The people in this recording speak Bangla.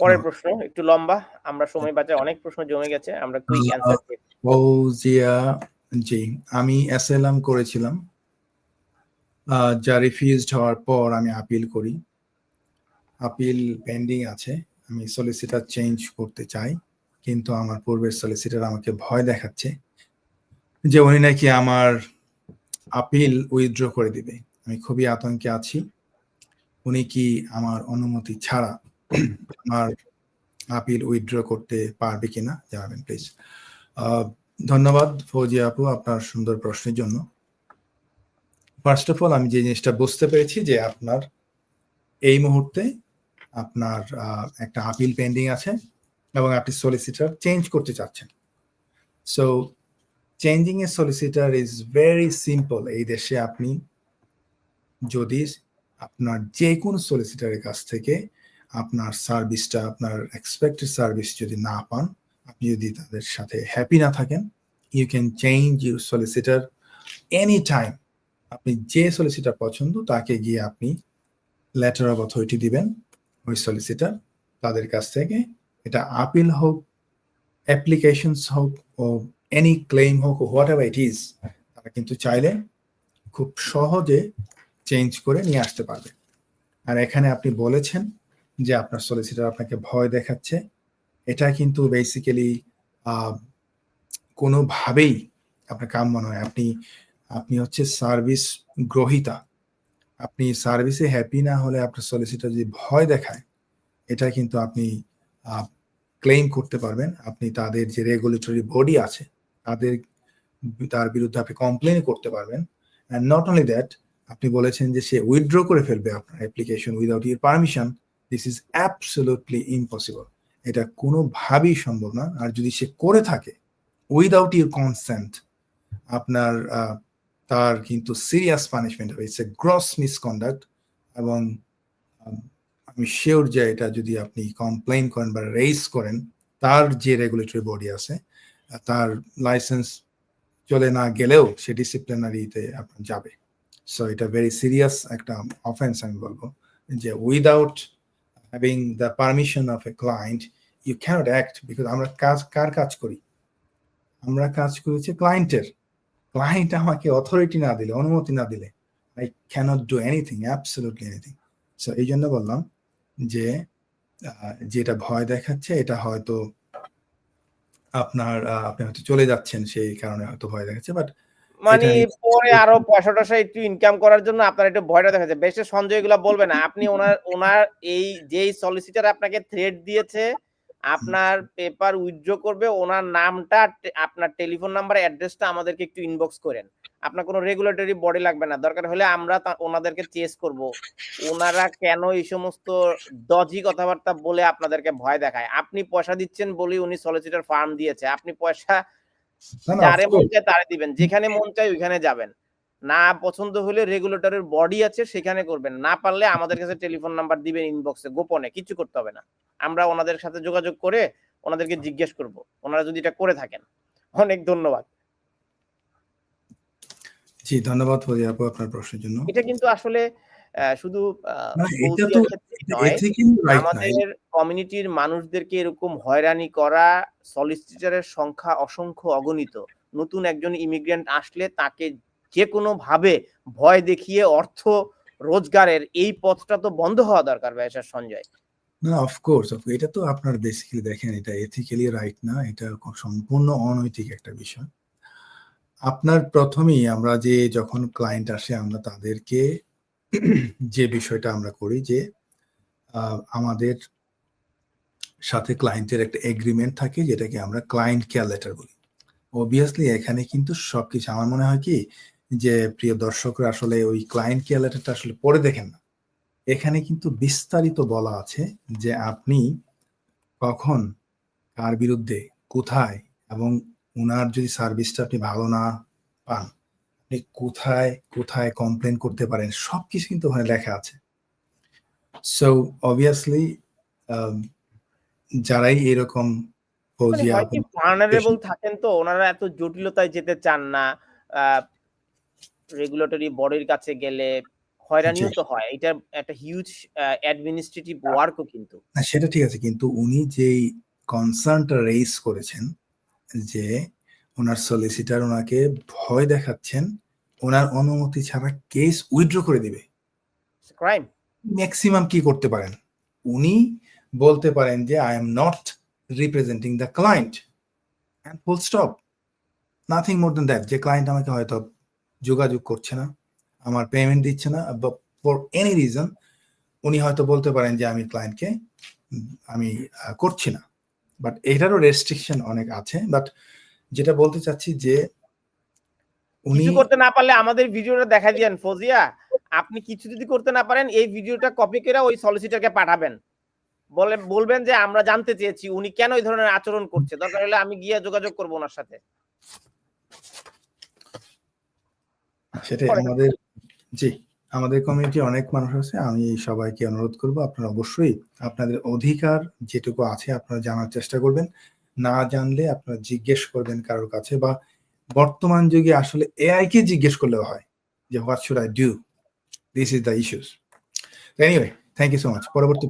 পরের প্রশ্ন একটু লম্বা। আমরা সময় বাঁচায় অনেক প্রশ্ন জমে গেছে আমরা কুইক অ্যান্সার দিই ফৌজিয়া জি আমি এসএলএম করেছিলাম। যা রিফিউজড হওয়ার পর আমি আপিল করি। আপিল পেন্ডিং আছে। আমি সলিসিটার চেঞ্জ করতে চাই কিন্তু আমার পূর্বের সলিসিটার আমাকে ভয় দেখাচ্ছে যে উনি নাকি আমার আপিল উইথড্র করে দিবে। আমি খুবই আতঙ্কে আছি। উনি কি আমার অনুমতি ছাড়া আমার আপিল উইথড্র করতে পারবে কিনা জানাবেন প্লিজ ধন্যবাদ ফৌজি আপু আপনার সুন্দর প্রশ্নের জন্য। ফার্স্ট অফ অল আমি যে জিনিসটা বুঝতে পেরেছি যে আপনার এই মুহূর্তে আপনার একটা আপিল পেন্ডিং আছে এবং আপনি সলিসিটার চেঞ্জ করতে চাচ্ছেন। So changing a solicitor is very simple এই দেশে আপনি যদি আপনার যে কোনো সলিসিটারের কাছ থেকে আপনার সার্ভিসটা, আপনার এক্সপেক্টেড সার্ভিস যদি না পান, আপনি যদি তাদের সাথে হ্যাপি না থাকেন you can change your solicitor any time আপনি যে সলিসিটার পছন্দ, তাকে গিয়ে আপনি লেটার অফ অথরিটি দিবেন, ওই সলিসিটার তাদের কাছ থেকে এটা আপিল হোক অ্যাপ্লিকেশনস হোক, ও এনি ক্লেম হোক হোয়াট এভার ইট ইজ তারা কিন্তু চাইলে খুব সহজে চেঞ্জ করে নিয়ে আসতে পারবে। আর এখানে আপনি বলেছেন যে আপনার সলিসিটার আপনাকে ভয় দেখাচ্ছে, এটা কিন্তু বেসিক্যালি কোনোভাবেই আপনার কাম্য নয়। আপনি আপনি হচ্ছে সার্ভিস গ্রহিতা। আপনি সার্ভিসে হ্যাপি না হলে আপনার সলিসিটার যদি ভয় দেখায়, এটা কিন্তু আপনি ক্লেম করতে পারবেন। আপনি তাদের যে রেগুলেটরি বডি আছে, তাদের তার বিরুদ্ধে আপনি কমপ্লেন করতে পারবেন। অ্যান্ড নট অনলি দ্যাট আপনি বলেছেন যে সে উইথড্র করে ফেলবে আপনার application without your permission this is absolutely impossible এটা কোনোভাবেই সম্ভব না। আর যদি সে করে থাকে উইদাউট ইউর কনসেন্ট আপনার তার কিন্তু সিরিয়াস পানিশমেন্ট হবে। ইটস এ গ্রস মিসকন্ডাক্ট এবং আম, শিওর যে এটা যদি আপনি কমপ্লেন করেন বা রেইজ করেন তার যে রেগুলেটরি বডি আছে তার লাইসেন্স চলে না গেলেও সে ডিসিপ্লিনারিতে আপনার যাবে। সো এটা ভেরি সিরিয়াস একটা অফেন্স আমি বলব যে without having the permission of a client you cannot act because আমরা কাজ, কার কাজ করি? আমরা কাজ করেছি ক্লায়েন্টের ক্লায়েন্ট আমাকে অথরিটি না দিলে, অনুমতি না দিলে I cannot do anything absolutely anything so এই জন্য বললাম যে যেটা ভয় দেখাচ্ছে, এটা হয়তো আপনার আপনি হয়তো চলে যাচ্ছেন, সেই কারণে হয়তো ভয় দেখাচ্ছে বাট মানে পরে আরও পয়সা টসা একটু ইনকাম করার জন্য আপনার একটু ভয়টা দেখা যায়। বেশি সঞ্জয় এগুলা বলবে না। আপনি ওনার ওনার এই যেই সলিসিটার আপনাকে থ্রেড দিয়েছে আপনার পেপার উইথড্র করবে ওনার নামটা আপনার টেলিফোন নাম্বার অ্যাড্রেসটা আমাদেরকে একটু ইনবক্স করেন। আপনার কোনো রেগুলেটরি বডি লাগবে না। দরকার হলে আমরা ওনাদেরকে চেস করব। ওনারা কেন এই সমস্ত দজি কথাবার্তা বলে আপনাদেরকে ভয় দেখায়? আপনি পয়সা দিচ্ছেন বলেই উনি সলিসিটার ফার্ম দিয়েছে। আপনি পয়সা যারে মন চায় তারে দিবেন যেখানে মন চায় ওইখানে যাবেন। না পছন্দ হলে রেগুলেটরের বডি আছে সেখানে করবেন না পারলে আমাদের কাছে টেলিফোন নাম্বার দিবেন ইনবক্সে গোপনে কিছু করতে হবে না। আমরা ওনাদের সাথে যোগাযোগ করে ওনাদেরকে জিজ্ঞেস করব ওনারা যদি এটা করে থাকেন। অনেক ধন্যবাদ। জি ধন্যবাদ আপনার প্রশ্নের জন্য। এটা কিন্তু আসলে শুধু আমাদের কমিউনিটির মানুষদেরকে এরকম হয়রানি করা সলিসিটারের সংখ্যা অসংখ্য অগণিত। নতুন একজন ইমিগ্রেন্ট আসলে তাকে যে কোনো ভাবে ভয় দেখিয়ে অর্থ রোজগারের এই পথটা তো বন্ধ হওয়া দরকার ব্যবসার সঞ্জয়। না অফকোর্স এটা তো আপনার বেসিক্যালি দেখেন এটা এথিক্যালি রাইট না এটা সম্পূর্ণ অনৈতিক একটা বিষয়। আপনার প্রথমেই আমরা যে যখন ক্লায়েন্ট আসে আমরা তাদেরকে যে বিষয়টা আমরা করি যে আমাদের সাথে ক্লায়েন্টের একটা এগ্রিমেন্ট থাকে যেটাকে আমরা ক্লায়েন্ট কেয়ার লেটার বলি। অবভিয়াসলি এখানে কিন্তু সবকিছু, আমার মনে হয় কি যে প্রিয় দর্শকরা আসলে ওই ক্লায়েন্ট কেয়ার লেটারটা আসলে পড়ে দেখেন না। এখানে কিন্তু বিস্তারিত বলা আছে যে আপনি কখন, কার বিরুদ্ধে, কোথায় এবং ওনার যদি সার্ভিসটা আপনি ভালো না পান আপনি কোথায় কোথায় কমপ্লেন করতে পারেন সবকিছু কিন্তু ওখানে লেখা আছে। সো অবভিয়াসলি যারাই এরকম মানে থাকেন তো ওনারা এত জটিলতায় যেতে চান না রেগুলেটরি বডির কাছে গেলে হয়রানিও তো হয়। এটা একটা হিউজ অ্যাডমিনিস্ট্রেটিভ ওয়ার্কও কিন্তু। সেটা ঠিক আছে কিন্তু উনি যেই কনসার্নটা রেইজ করেছেন যে ওনার সলিসিটার ওনাকে ভয় দেখাচ্ছেন ওনার অনুমতি ছাড়া কেস উইথড্র করে দিবে। ক্রাইম ম্যাক্সিমাম কি করতে পারেন? উনি বলতে পারেন যে I am not representing the client and full stop nothing more than that যে ক্লায়েন্ট আমাকে হয়তো যোগাযোগ করছে না আমার পেমেন্ট দিচ্ছে না ফর এনি রিজন উনি হয়তো বলতে পারেন যে আমি ক্লায়েন্টকে আমি করছি না। বাট এটারও রেস্ট্রিকশন অনেক আছে বাট যেটা বলতে চাচ্ছি যে উনি কিছু করতে না পারলে আমাদের ভিডিওটা দেখা দিয়েন ফজিয়া। আপনি কিছু যদি করতে না পারেন এই ভিডিওটা কপি করে ওই সলিসিটারকে পাঠাবেন। বলে বলবেন যে আমরা জানতে চেয়েছি উনি কেন এই ধরনের আচরণ করছে? দরকার হলে আমি গিয়ে যোগাযোগ করব ওনার সাথে। সেটাই আমাদের জি আমাদের কমিউনিটি অনেক মানুষ আছে আমি সবাইকে অনুরোধ করব আপনারা অবশ্যই আপনাদের অধিকার যেটুকু আছে আপনারা জানার চেষ্টা করবেন। না জানলে আপনারা জিজ্ঞেস করবেন কারোর কাছে বা বর্তমান যুগে আসলে এআই কে জিজ্ঞেস করলেও হয় যে what should I do this is the issues anyway thank you so much পরবর্তী